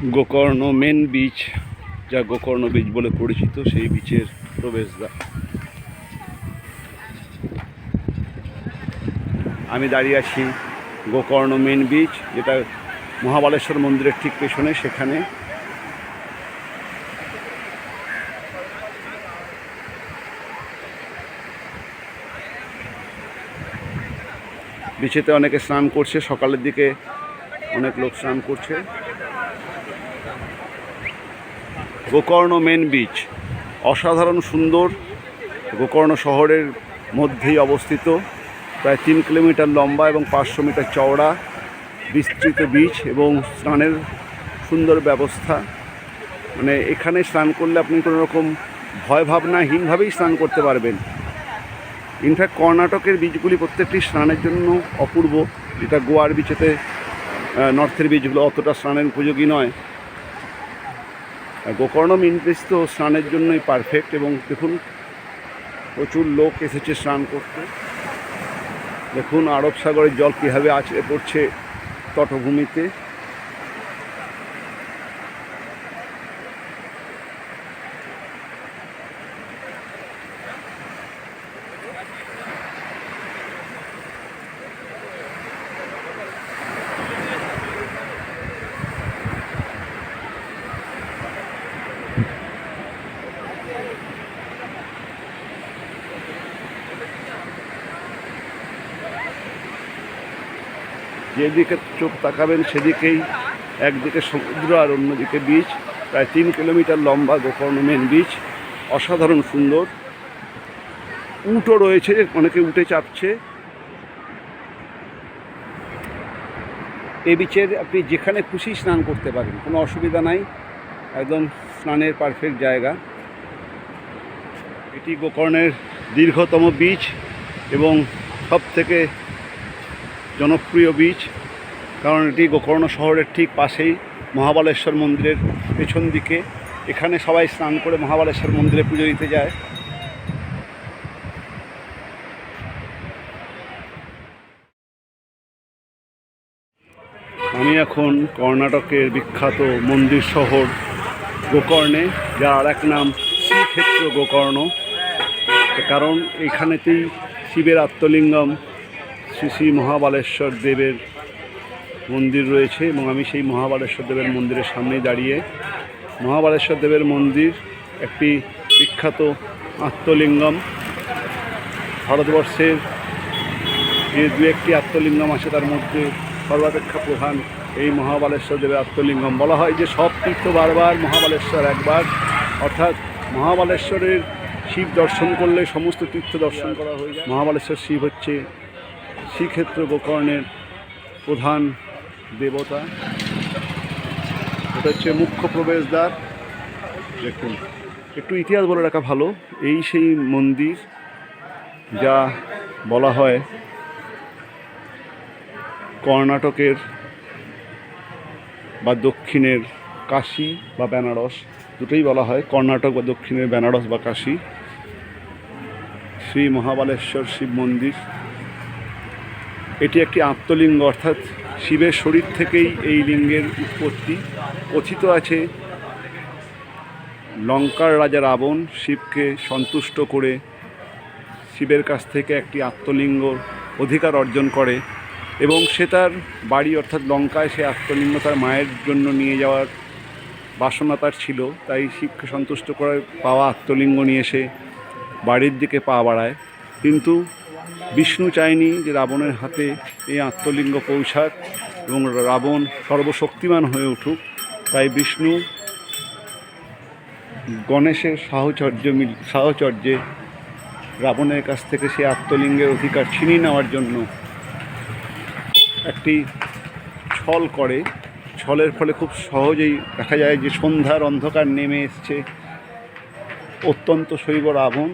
Gokarna main beach, যা Gokarna beach বলে পরিচিত, সেই বিচের প্রবেশদ্বার। আমি দাঁড়িয়ে আছি গোকর্ণ মেন বিচ, যেটা মহাবালেশ্বর মন্দিরের ঠিক পেছনে, সেখানে। বিচেতে অনেকে স্নান করছে, সকালের দিকে অনেক লোক স্নান করছে। গোকর্ণ মেন বিচ অসাধারণ সুন্দর গোকর্ণ শহরের মধ্যেই অবস্থিত, প্রায় তিন কিলোমিটার লম্বা এবং পাঁচশো মিটার চওড়া বিস্তৃত বিচ এবং স্নানের সুন্দর ব্যবস্থা। মানে এখানে স্নান করলে আপনি কোনো রকম ভয় ভাবনাহীনভাবেই স্নান করতে পারবেন। ইনফ্যাক্ট কর্ণাটকের বীজগুলি প্রত্যেকটি স্নানের জন্য অপূর্ব। যেটা গোয়ার বিচেতে নর্থের বীজগুলো অতটা স্নানের উপযোগী নয়। আর গোকর্ণ মেন বিচ তো স্নানের জন্যই পারফেক্ট এবং দেখুন, প্রচুর লোক এসেছে স্নান করতে। দেখুন আরব সাগরের জল কীভাবে আছড়ে পড়ছে তটভূমিতে। যেদিকে চোখ তাকাবেন সেদিকেই একদিকে সমুদ্র আর অন্যদিকে বিচ প্রায় তিন কিলোমিটার লম্বা গোকর্ণ মেন বিচ অসাধারণ সুন্দর। উটও রয়েছে, অনেকে উঠে চাপছে। এই বিচের আপনি যেখানে খুশি স্নান করতে পারেন, কোনো অসুবিধা নাই। একদম স্নানের পারফেক্ট জায়গা। এটি গোকর্ণের দীর্ঘতম বিচ এবং সব থেকে জনপ্রিয় বিচ কারণ এটি গোকর্ণ শহরের ঠিক পাশেই মহাবালেশ্বর মন্দিরের পেছন দিকে। এখানে সবাই স্নান করে মহাবালেশ্বর মন্দিরে পুজো দিতে যায়। আমি এখন কর্ণাটকের বিখ্যাত মন্দির শহর গোকর্ণে, যার আর এক নাম শ্রীক্ষেত্র গোকর্ণ। কারণ এখানেতেই শিবের আত্মলিঙ্গম শ্রী শ্রী মহাবালেশ্বর দেবের মন্দির রয়েছে এবং আমি সেই মহাবালেশ্বর দেবের মন্দিরের সামনেই দাঁড়িয়ে মহাবালেশ্বর দেবের মন্দির একটি বিখ্যাত আত্মলিঙ্গম ভারতবর্ষের যে দু একটি আত্মলিঙ্গম আছে তার মধ্যে সর্বাপেক্ষা প্রধান এই মহাবালেশ্বর দেবের আত্মলিঙ্গম। বলা হয় যে সব তীর্থ বারবার মহাবালেশ্বর একবার। অর্থাৎ মহাবালেশ্বরের শিব দর্শন করলে সমস্ত তীর্থ দর্শন করা হয়ে যায়। মহাবালেশ্বর শিব হচ্ছে শ্রীক্ষেত্র গোকর্ণের প্রধান দেবতা। এটা হচ্ছে মুখ্য প্রবেশদ্বার। দেখুন, একটু ইতিহাস বলে রাখা ভালো। এই সেই মন্দির যা বলা হয় কর্ণাটকের বা দক্ষিণের কাশী বা বেনারস। দুটোই বলা হয়, কর্ণাটক বা দক্ষিণের বেনারস বা কাশী। শ্রী মহাবালেশ্বর শিব মন্দির। এটি একটি আত্মলিঙ্গ, অর্থাৎ শিবের শরীর থেকেই এই লিঙ্গের উৎপত্তি। কথিত আছে, লঙ্কার রাজা রাবণ শিবকে সন্তুষ্ট করে শিবের কাছ থেকে একটি আত্মলিঙ্গ অধিকার অর্জন করে এবং সে তার বাড়ি অর্থাৎ লঙ্কায় সে আত্মলিঙ্গ তার মায়ের জন্য নিয়ে যাওয়ার বাসনা তার ছিল। তাই শিবকে সন্তুষ্ট করে পাওয়া আত্মলিঙ্গ নিয়ে সে বাড়ির দিকে পা বাড়ায়। কিন্তু বিষ্ণু চায়নি যে রাবণের হাতে এই আত্মলিঙ্গ পৌঁছাক এবং রাবণ সর্বশক্তিমান হয়ে উঠুক। তাই বিষ্ণু গণেশের সাহচর্য মিল, সাহচর্যে রাবণের কাছ থেকে সে আত্মলিঙ্গের অধিকার ছিনিয়ে নেওয়ার জন্য একটি ছল করে। ছলের ফলে খুব সহজেই দেখা যায় যে সন্ধ্যার অন্ধকার নেমে এসছে অত্যন্ত শৈব রাবণ।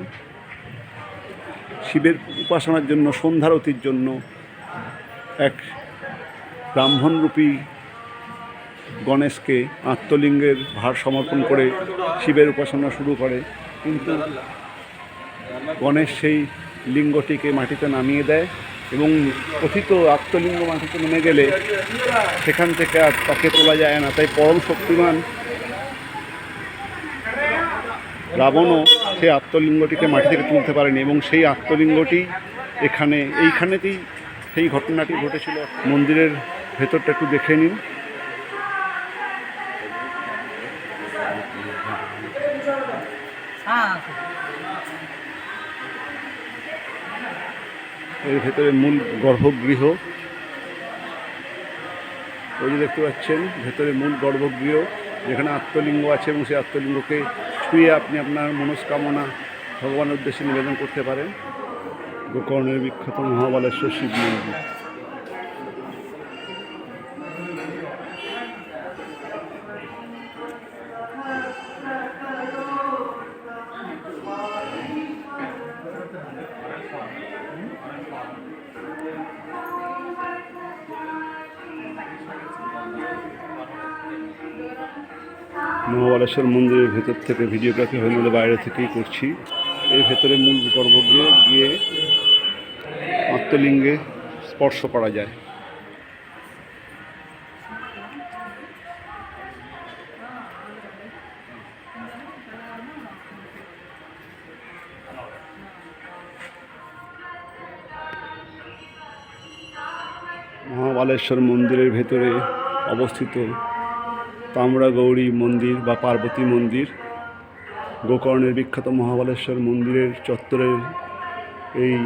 শিবের উপাসনার জন্য, সন্ধ্যারতির জন্য এক ব্রাহ্মণরূপী গণেশকে আত্মলিঙ্গের ভার সমর্পণ করে শিবের উপাসনা শুরু করে। কিন্তু গণেশ সেই লিঙ্গটিকে মাটিতে নামিয়ে দেয় এবং কথিত আত্মলিঙ্গ মাটিতে নেমে গেলে সেখান থেকে আর তাকে তোলা যায় না। তাই পরম শক্তিমান রাবণও সেই আত্মলিঙ্গটিকে মাটি থেকে তুলতে পারেনি এবং সেই আত্মলিঙ্গটি এখানে, এইখানেতেই সেই ঘটনাটি ঘটেছিল। মন্দিরের ভেতরটা একটু দেখে নিন। এর ভেতরে মূল গর্ভগৃহ। ওই যে দেখতে পাচ্ছেন, ভেতরে মূল গর্ভগৃহ, যেখানে আত্মলিঙ্গ আছে এবং সেই আত্মলিঙ্গকে ছুঁয়ে আপনি আপনার মনস্কামনা ভগবানের উদ্দেশ্যে নিবেদন করতে পারেন। গোকর্ণের বিখ্যাত মহাবালেশ্বর শিব মন্দির। মহাবালেশ্বর মন্দিরের ভেতর থেকে ভিডিওগ্রাফি হয়ে নিলে বাইরে থেকেই করছি। এর ভেতরে মূল গর্ভগৃহে গিয়ে আত্মলিঙ্গে স্পর্শ করা যায়। মহাবালেশ্বর মন্দিরের ভেতরে অবস্থিত তামরা গৌরী মন্দির বা পার্বতী মন্দির, গোকর্ণের বিখ্যাত মহাবালেশ্বর মন্দিরের চত্বরের এই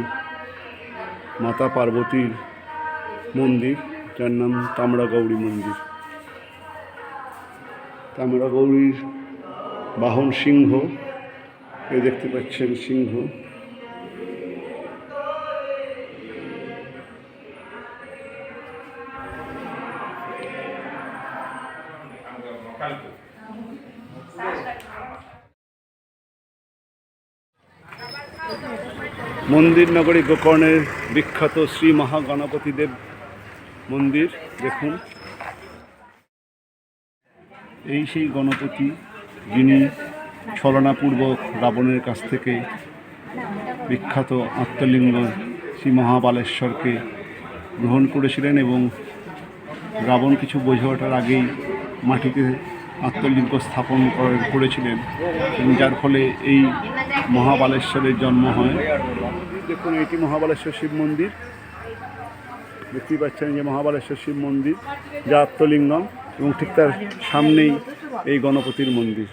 মাতা পার্বতীর মন্দির, যার নাম তামরা গৌরী মন্দির। তামরা গৌরীর বাহন সিংহ, এ দেখতে পাচ্ছেন সিংহ। মন্দির নগরী গোকর্ণের বিখ্যাত শ্রী মহাগণপতি দেব মন্দির, দেখুন। এই সেই গণপতি যিনি ছলনাপূর্বক রাবণের কাছ থেকে বিখ্যাত আত্মলিঙ্গ শ্রী মহাবালেশ্বরকে গ্রহণ করেছিলেন এবং রাবণ কিছু বোঝে ওঠার আগেই মাটিতে আত্মলিঙ্গ স্থাপন করে- করেছিলেন। যার ফলে এই মহাবালেশ্বরের জন্ম হয়। দেখুন, এটি মহাবালেশ্বর শিব মন্দির। দেখতেই পাচ্ছেন যে মহাবালেশ্বর শিব মন্দির, যা আত্মলিঙ্গম এবং ঠিক তার সামনেই এই গণপতির মন্দির।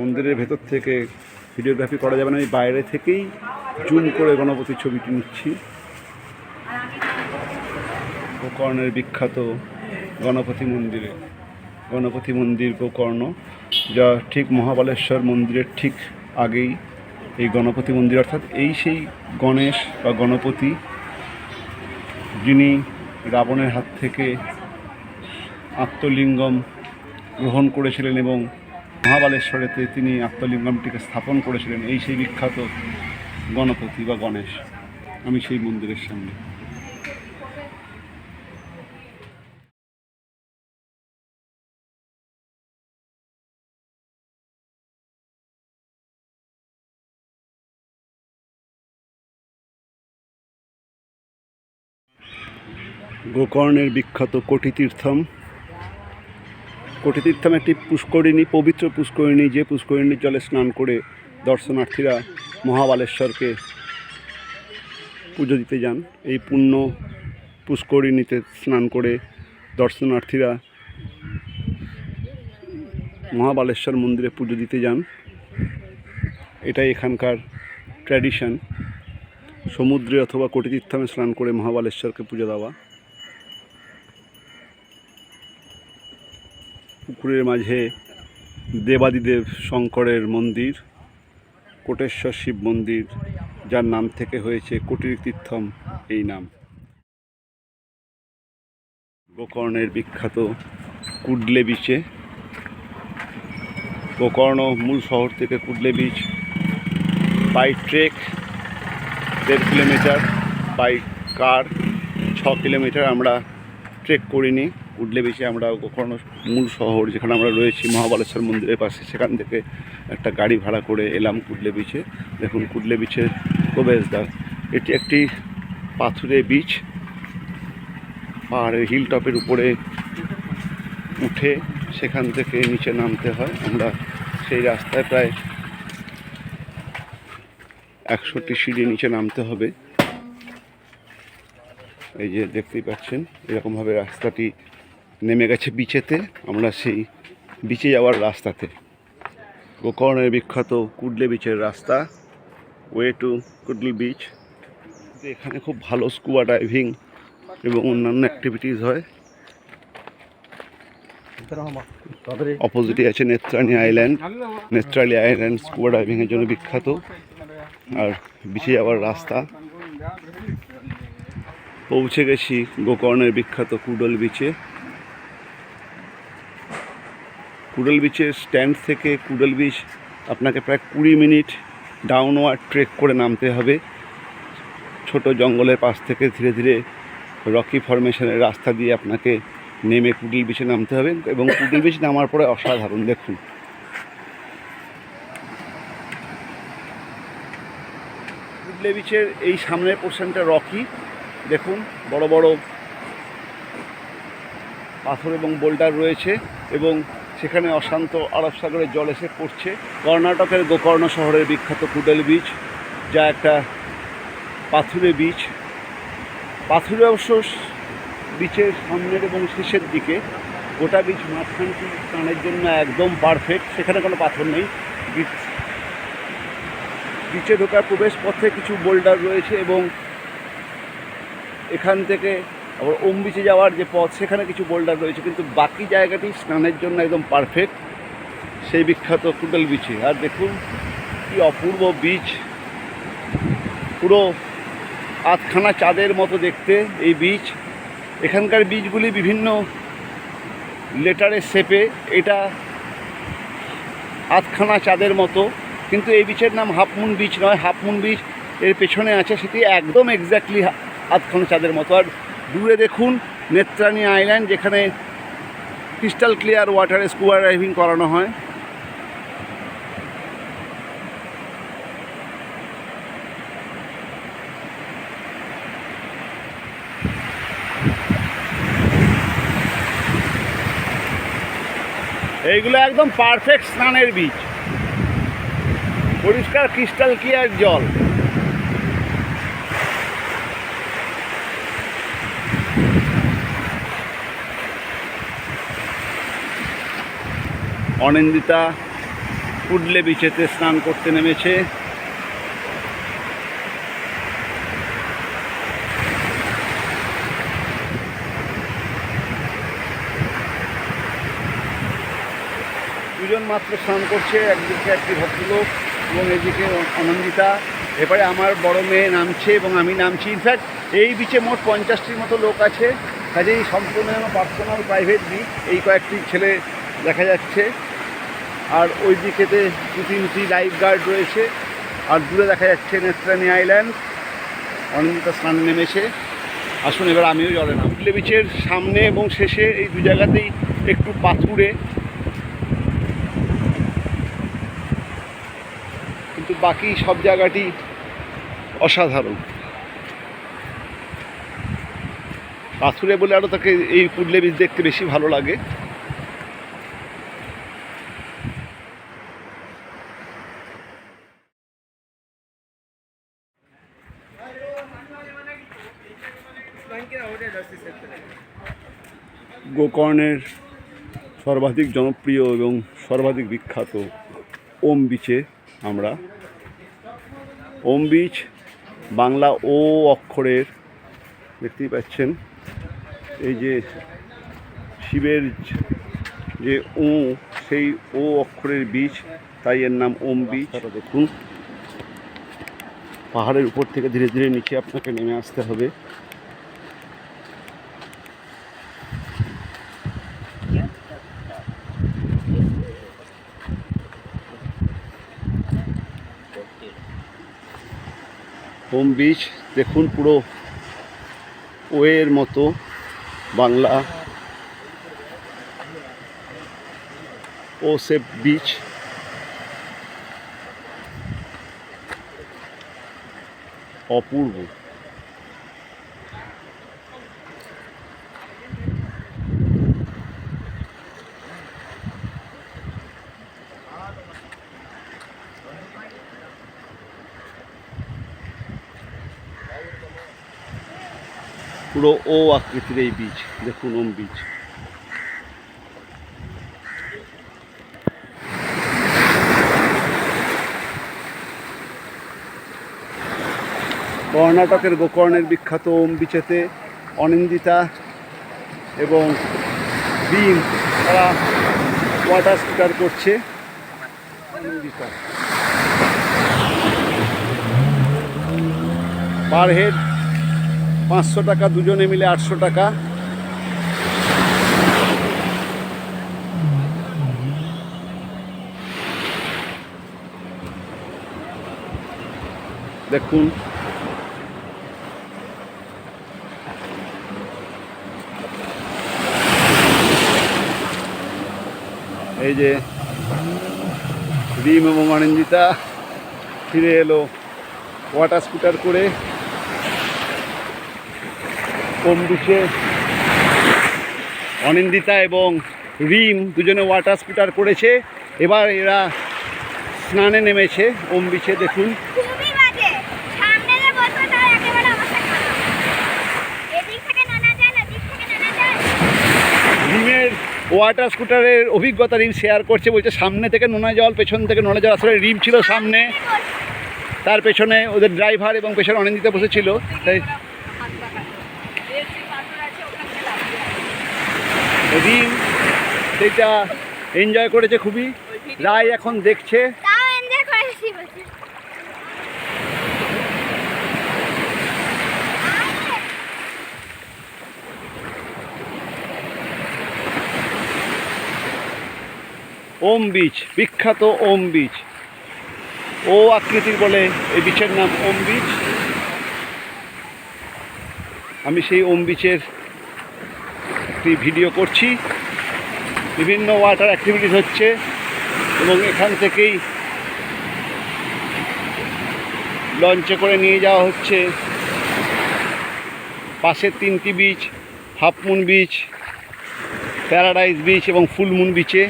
মন্দিরের ভেতর থেকে ভিডিওগ্রাফি করা যাবে না, আমি বাইরে থেকেই জুম করে গণপতির ছবিটি নিচ্ছি গোকর্ণের বিখ্যাত গণপতি মন্দিরে, গণপতি মন্দির গোকর্ণ। যা ঠিক মহাবালেশ্বর মন্দিরের ঠিক আগেই এই গণপতি মন্দির, অর্থাৎ এই সেই গণেশ বা গণপতি যিনি রাবণের হাত থেকে আত্মলিঙ্গম গ্রহণ করেছিলেন এবং মহাবালেশ্বরেতে তিনি আত্মলিঙ্গমটিকে স্থাপন করেছিলেন, এই সেই বিখ্যাত গণপতি বা গণেশ, আমি সেই মন্দিরের সামনে। গোকর্ণের বিখ্যাত কোটিতীর্থম। কোটিতীর্থম একটি পুষ্করিণী, পবিত্র পুষ্করিণী, যে পুষ্করিণীর জলে স্নান করে দর্শনার্থীরা মহাবালেশ্বরকে পুজো দিতে যান। এই পুণ্য পুষ্করিণীতে স্নান করে দর্শনার্থীরা মহাবালেশ্বর মন্দিরে পুজো দিতে যান। এটাই এখানকার ট্র্যাডিশন। সমুদ্রে অথবা কোটিতীর্থমে স্নান করে মহাবালেশ্বরকে পুজো দেওয়া। পুকুরের মাঝে দেবাদিদেব শঙ্করের মন্দির, কোটেশ্বর শিব মন্দির, যার নাম থেকে হয়েছে কোটির তীর্থম এই নাম। গোকর্ণের বিখ্যাত কুডলে বিচে। গোকর্ণ মূল শহর থেকে কুডলে বিচ বাই ট্রেক দেড় কিলোমিটার বাই কার ছ কিলোমিটার আমরা ট্রেক করিনি। কুডলে বিচে আমরা গোকর্ণ মূল শহর যেখানে আমরা রয়েছি, মহাবালেশ্বর মন্দিরের পাশে, সেখান থেকে একটা গাড়ি ভাড়া করে এলাম কুডলে বিচে দেখুন কুডলে বিচের প্রবেশদ্বার। এটি একটি পাথুরে বিচ পাহাড়ের হিল টপের উপরে উঠে সেখান থেকে নিচে নামতে হয়। আমরা সেই রাস্তায় প্রায় একশোটি সিঁড়ি নিচে নামতে হবে। এই যে দেখতেই পাচ্ছেন, এরকমভাবে রাস্তাটি নেমে গেছে বিচেতে, আমরা সেই বিচে যাওয়ার রাস্তাতে। গোকর্ণের বিখ্যাত কুডলে বিচের রাস্তা ওয়ে টু কুডলি বিচ এখানে খুব ভালো স্কুবা ডাইভিং এবং অন্যান্য অ্যাক্টিভিটিস হয়। অপোজিটে আছে Netrani island Netrali island scuba ডাইভিংয়ের জন্য বিখ্যাত। আর বিচে যাওয়ার রাস্তা। পৌঁছে গেছি গোকর্ণের বিখ্যাত কুডল বিচে কুডল বিচের স্ট্যান্ড থেকে কুডল বিচ আপনাকে প্রায় কুড়ি মিনিট ডাউনওয়ার্ড ট্রেক করে নামতে হবে। ছোট জঙ্গলের পাশ থেকে ধীরে ধীরে রকি ফরমেশনের রাস্তা দিয়ে আপনাকে নেমে কুডল বিচে নামতে হবে এবং কুডল বিচ নামার পরে অসাধারণ, দেখুন। কুডলে বিচের এই সামনের পোর্শনটা রকি দেখুন, বড় বড় পাথর এবং বোল্ডার রয়েছে এবং সেখানে অশান্ত আরব সাগরের জল এসে পড়ছে। কর্ণাটকের গোকর্ণ শহরের বিখ্যাত কুডেল বিচ, যা একটা পাথুরে বিচ। পাথুরে অবশ্য বিচের সামনের এবং শেষের দিকে গোটা বিচ মাঝখানটি স্নানের জন্য একদম পারফেক্ট সেখানে কোনো পাথর নেই। বীচ, বিচে ঢোকার প্রবেশ পথে কিছু বোল্ডার রয়েছে এবং এখান থেকে আবার ওম বিচে যাওয়ার যে পথ, সেখানে কিছু বোল্ডার রয়েছে, কিন্তু বাকি জায়গাটি স্নানের জন্য একদম পারফেক্ট সেই বিখ্যাত কুডল বিচে। আর দেখুন কি অপূর্ব বিচ পুরো আধখানা চাঁদের মতো দেখতে এই বিচ এখানকার বীজগুলি বিভিন্ন লেটারের শেপে এটা আধখানা চাঁদের মতো। কিন্তু এই বিচের নাম হাফমুন বিচ নয়। হাফমুন বিচ এর পেছনে আছে সেটি একদম এক্স্যাক্টলি আধখানা চাঁদের মতো। আর দূরে দেখুন নেত্রানি আইল্যান্ড, যেখানে ক্রিস্টাল ক্লিয়ার ওয়াটারে স্কুবা ড্রাইভিং করানো হয়। এইগুলো একদম পারফেক্ট স্নানের বীজ পরিষ্কার ক্রিস্টাল ক্লিয়ার জল। অনিন্দিতা কুডলে বিচেতে স্নান করতে নেমেছে। দুজন মাত্র স্নান করছে, একদিকে একটি ভদ্রলোক এবং এদিকে অনন্দিতা। এবারে আমার বড় মেয়ে নামছে এবং আমি নামছি। ইনফ্যাক্ট এই বিচে মোট পঞ্চাশটির মতো লোক আছে। কাজেই সম্পূর্ণ পার্সোনাল প্রাইভেট বিচ। এই কয়েকটি ছেলে দেখা যাচ্ছে। আর ওই দিকেতে দু তিনটি লাইফ গার্ড রয়েছে। আর দূরে দেখা যাচ্ছে নেত্রানি আইল্যান্ড অনিন্দিতা স্নান নেমেছে আসুন, এবার আমিও জলে নাম উঠলে বিচের সামনে এবং শেষে এই দু জায়গাতেই একটু পাথুরে। কিন্তু বাকি সব জায়গাটি অসাধারণ। পাথুরে বলে আরও তাকে এই কুডলে বীজ দেখতে বেশি ভালো লাগে। গোকর্ণের সর্বাধিক জনপ্রিয় এবং সর্বাধিক বিখ্যাত ওম বিচে আমরা। ওম বিচ বাংলা ও অক্ষরের দেখতেই পাচ্ছেন। এই যে শিবের যে ও সেই ও অক্ষরের বীজ তাই এর নাম ওম বীজ দেখুন। পাহাড়ের উপর থেকে ধীরে ধীরে নিচে আপনাকে নেমে আসতে হবে। হোম বীজ দেখুন পুরো ওয়ের মতো বাংলা। ও সেফ বিচ অপূর্ব। পুরো ও আকৃতির এই বীজ, দেখুন ওম বীজ। কর্ণাটকের গোকর্ণের বিখ্যাত ওম বিচেতে অনিন্দিতা এবং বিম তারা ওয়াটার স্পিকার করছে অনিন্দিতা। পার হেড পাঁচশো টাকা, দুজনে মিলে আটশো টাকা। দেখুন। এই যে রিম এবং অনিন্দিতা ফিরে এলো, ওয়াটার স্কুটার করে। ওম বিচে অনিন্দিতা এবং রিম দুজনে ওয়াটার স্কুটার করেছে। এবার এরা স্নানে নেমেছে। ওম বিচে দেখুন। রিমের ওয়াটার স্কুটারের অভিজ্ঞতা রিম শেয়ার করছে বলছে সামনে থেকে নোনা জল পেছন থেকে নোনা জল। আসলে রিম ছিল সামনে। তার পেছনে ওদের ড্রাইভার এবং পেছনে অনিন্দিতা বসেছিল। তাই রিম সেটা এনজয় করেছে খুবই রায় এখন দেখছে। ওম বিচ বিখ্যাত ওম বিচ ও আকৃতির বলে এই বিচের নাম ওম বিচ আমি সেই ওম বিচের একটি ভিডিও করছি। বিভিন্ন ওয়াটার অ্যাক্টিভিটিস হচ্ছে এবং এখান থেকেই লঞ্চে করে নিয়ে যাওয়া হচ্ছে। পাশের তিনটি beach Half Moon beach Paradise beach এবং ফুলমুন বিচে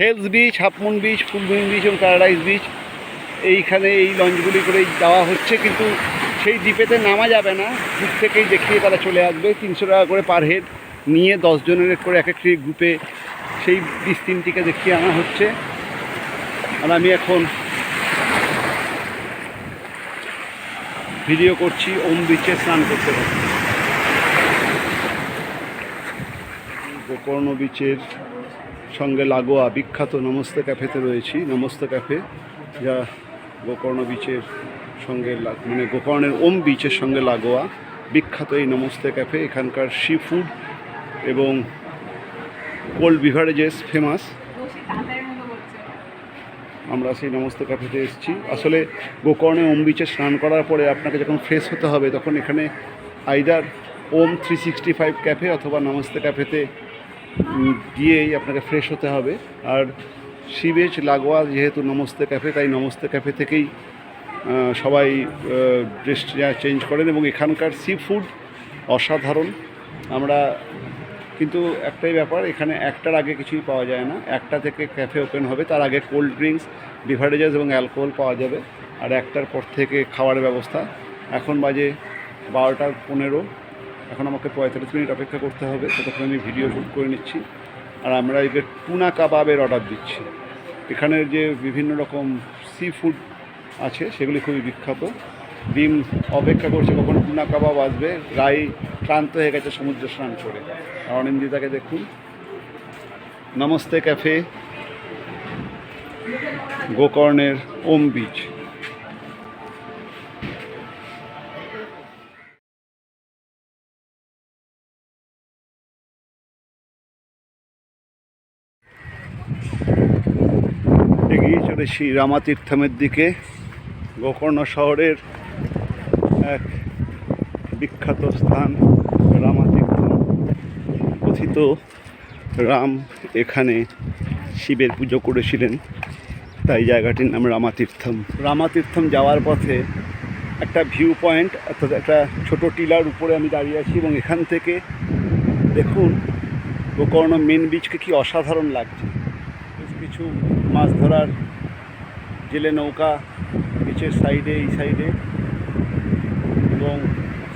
Hells beach Half Moon beach Full Moon beach এবং প্যারাডাইজ বিচ এইখানে এই লঞ্চগুলি করে যাওয়া হচ্ছে কিন্তু সেই দ্বীপেতে নামা যাবে না। দূর থেকেই দেখিয়ে তারা চলে আসবে। তিনশো টাকা করে পার হেড নিয়ে দশ জনের করে এক একটি গ্রুপে সেই বিচ তিনটিকে দেখিয়ে আনা হচ্ছে। আর আমি এখন ভিডিও করছি, ওম বিচে স্নান করতে পারছি গোকর্ণ বিচের সঙ্গে লাগোয়া বিখ্যাত নমস্তে ক্যাফেতে রয়েছি। নমস্তে ক্যাফে, যা গোকর্ণ বিচের সঙ্গে মানে গোকর্ণের ওম বিচের সঙ্গে লাগোয়া বিখ্যাত এই নমস্তে ক্যাফে। এখানকার সি ফুড এবং কোল্ড বিভারেজেস ফেমাস আমরা সেই নমস্তে ক্যাফেতে এসেছি। আসলে গোকর্ণে ওম বিচে স্নান করার পরে আপনাকে যখন ফ্রেশ হতে হবে তখন এখানে either Om three sixty five cafe অথবা নমস্তে ক্যাফেতে গিয়েই আপনাকে ফ্রেশ হতে হবে। আর সিবেজ লাগোয়া যেহেতু নমস্তে ক্যাফে তাই নমস্তে ক্যাফে থেকেই সবাই ড্রেস চেঞ্জ করেন এবং এখানকার সি ফুড অসাধারণ। আমরা কিন্তু একটাই ব্যাপার, এখানে একটার আগে কিছুই পাওয়া যায় না। একটা থেকে ক্যাফে ওপেন হবে, তার আগে কোল্ড ড্রিঙ্কস বিভারেজেস এবং অ্যালকোহল পাওয়া যাবে। আর একটার পর থেকে খাওয়ার ব্যবস্থা। এখন বাজে বারোটা পনেরো। এখন আমাকে পঁয়তাল্লিশ মিনিট অপেক্ষা করতে হবে। ততক্ষণ আমি ভিডিও শ্যুট করে নিচ্ছি। আর আমরা এবার টুনা কাবাবের অর্ডার দিচ্ছি। এখানের যে বিভিন্ন রকম সি ফুড আছে, সেগুলি খুবই বিখ্যাত। ডিম অপেক্ষা করছে কখন টুনা কাবাব আসবে, রাই ক্লান্ত হয়ে গেছে সমুদ্র স্নান করে। আর অনিন্দিতাকে দেখুন। নমস্তে ক্যাফে। গোকর্ণের ওম বিচ এগিয়ে চলেছি রামাতীর্থমের দিকে। গোকর্ণ শহরের এক বিখ্যাত স্থান রামাতীর্থম কথিত রাম এখানে শিবের পুজো করেছিলেন। তাই জায়গাটির নাম রামাতীর্থম। রামাতীর্থম যাওয়ার পথে একটা ভিউ পয়েন্ট অর্থাৎ একটা ছোট টিলার উপরে আমি দাঁড়িয়ে আছি এবং এখান থেকে দেখুন গোকর্ণ মেন বিচকে কি অসাধারণ লাগছে। কিছু মাছ ধরার জেলে নৌকা বিচের সাইডে এই সাইডে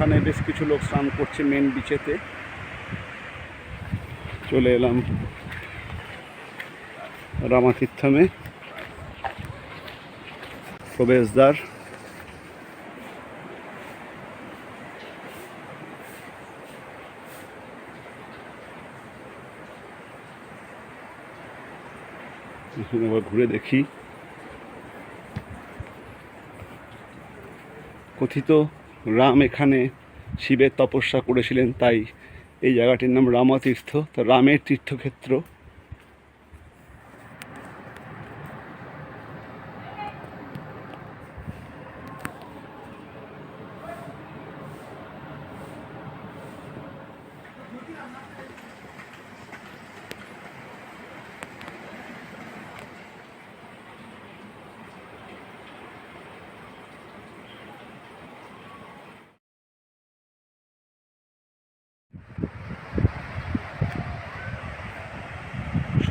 ওখানে বেশ কিছু লোক স্নান করছে মেন বিচেতে চলে এলাম রামাতীর্থমে। প্রবেশদ্বার। ঘুরে দেখি। কথিত রাম এখানে শিবের তপস্যা করেছিলেন তাই এই জায়গাটির নাম রামতীর্থ। তা রামের তীর্থক্ষেত্র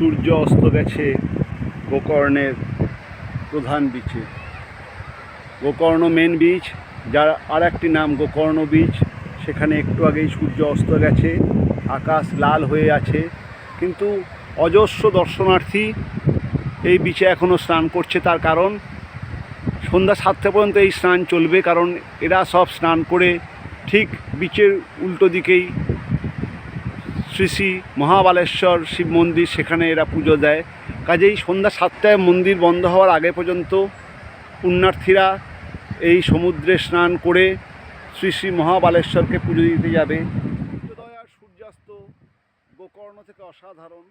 সূর্য অস্ত গেছে, গোকর্ণের প্রধান বিচে গোকর্ণ মেন বিচ যার আর একটি নাম গোকর্ণ বিচ সেখানে একটু আগেই সূর্য অস্ত গেছে, আকাশ লাল হয়ে আছে। কিন্তু অজস্র দর্শনার্থী এই বিচে এখনও স্নান করছে তার কারণ, সন্ধ্যা সাতটা পর্যন্ত এই স্নান চলবে কারণ এরা সব স্নান করে ঠিক বিচের উল্টো দিকেই শ্রী শ্রী মহাবালেশ্বর শিব মন্দির, সেখানে এরা পুজো দেয়। কাজেই সন্ধ্যা সাতটায় মন্দির বন্ধ হওয়ার আগে পর্যন্ত পুণ্যার্থীরা এই সমুদ্রে স্নান করে শ্রী শ্রী মহাবালেশ্বরকে পুজো দিতে যাবে। সূর্যোদয় আর সূর্যাস্ত গোকর্ণ থেকে অসাধারণ।